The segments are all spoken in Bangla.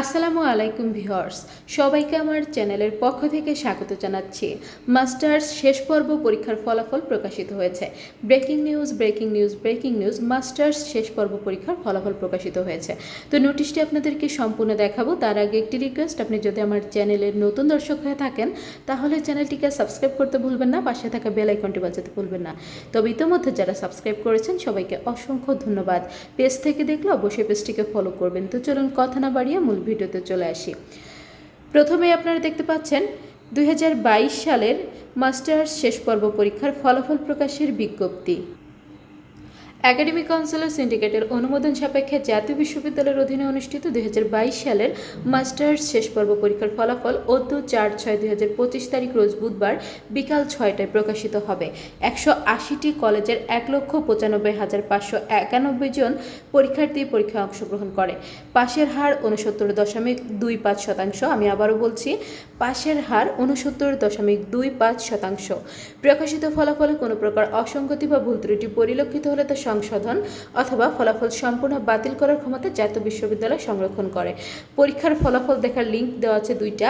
আসসালামু আলাইকুম ভিউয়ার্স, সবাইকে আমার চ্যানেলের পক্ষ থেকে স্বাগত জানাচ্ছি। মাস্টার্স শেষ পর্ব পরীক্ষার ফলাফল প্রকাশিত হয়েছে। Breaking news breaking news breaking news, masters শেষ পর্ব পরীক্ষার ফলাফল প্রকাশিত হয়েছে। তো নোটিশটি আপনাদেরকে সম্পূর্ণ দেখাবো। তার আগে একটি রিকোয়েস্ট আপনি যদি আমার চ্যানেলের নতুন দর্শক হয়ে থাকেন, তাহলে চ্যানেলটিকে সাবস্ক্রাইব করতে ভুলবেন না, পাশে থাকা বেল আইকনটি বাজাতে ভুলবেন না। তবে ইতিমধ্যে যারা সাবস্ক্রাইব করেছেন, সবাইকে অসংখ্য ধন্যবাদ। পেজ থেকে দেখলে অবশ্যই পেজটিকে ফলো করবেন। তো চলুন কথা না বাড়িয়ে মূল ভিডিওতে চলে আসি। প্রথমে আপনারা দেখতে পাচ্ছেন, দুই হাজার বাইশ সালের মাস্টার্স শেষ পর্ব পরীক্ষার ফলাফল প্রকাশের বিজ্ঞপ্তি। একাডেমিক কাউন্সিলর সিন্ডিকেটের অনুমোদন সাপেক্ষে জাতীয় বিশ্ববিদ্যালয়ের অধীনে অনুষ্ঠিত দুই হাজার বাইশ সালের মাস্টার্স শেষ পর্ব পরীক্ষার ফলাফল অদ্য চার ছয় দুই তারিখ রোজ বুধবার বিকাল ছয়টায় প্রকাশিত হবে। একশো আশিটি কলেজের এক লক্ষ পঁচানব্বই হাজার পাঁচশো একানব্বই জন পরীক্ষার্থী পরীক্ষায় অংশগ্রহণ করে। পাশের হার উনসত্তর দশমিক দুই পাঁচ শতাংশ, আমি আবারও বলছি, পাশের হার উনসত্তর দশমিক দুই পাঁচ শতাংশ। প্রকাশিত ফলাফলে কোনো প্রকার অসঙ্গতি বা ভুল ত্রুটি পরিলক্ষিত হলে তা সংশোধন অথবা ফলাফল সম্পূর্ণ বাতিল করার ক্ষমতা জাতীয় বিশ্ববিদ্যালয় সংরক্ষণ করে। পরীক্ষার ফলাফল দেখার লিঙ্ক দেওয়া আছে দুইটা।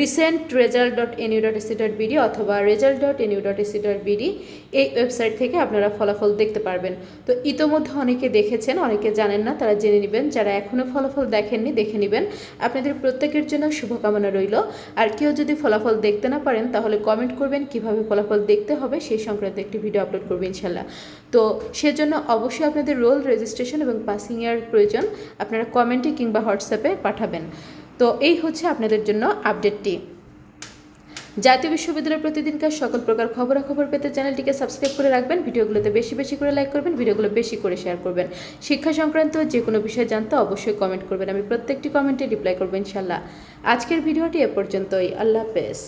Recent result dot NU dot AC dot BD অথবা result dot NU dot AC dot BD এই ওয়েবসাইট থেকে আপনারা ফলাফল দেখতে পারবেন। তো ইতোমধ্যে অনেকে দেখেছেন, অনেকে জানেন না, তারা জেনে নেবেন। যারা এখনও ফলাফল দেখেননি, দেখে নেবেন। আপনাদের প্রত্যেকের জন্য শুভকামনা রইল। আর কেউ যদি ফলাফল দেখতে না পারেন, তাহলে কমেন্ট করবেন কীভাবে ফলাফল দেখতে হবে, সেই সংক্রান্ত একটি ভিডিও আপলোড করবেন ইনশাল্লাহ তো সেজন্য অবশ্যই আপনাদের রোল রেজিস্ট্রেশন এবং পাসিং ইয়ার প্রয়োজন। আপনারা কমেন্টে কিংবা হোয়াটসঅ্যাপে পাঠাবেন। তো এই হচ্ছে আপনাদের জন্য আপডেটটি। জাতীয় বিশ্ববিদ্যালয়ের প্রতিদিনকার সকল প্রকার খবরাখবর পেতে চ্যানেলটিকে সাবস্ক্রাইব করে রাখবেন, ভিডিওগুলোতে বেশি বেশি করে লাইক করবেন, ভিডিওগুলো বেশি করে শেয়ার করবেন। শিক্ষা সংক্রান্ত যে কোনো বিষয় জানতে অবশ্যই কমেন্ট করবেন, আমি প্রত্যেকটি কমেন্টে রিপ্লাই করবেন ইনশাল্লাহ আজকের ভিডিওটি এ পর্যন্তই, আল্লাহ হাফেজ।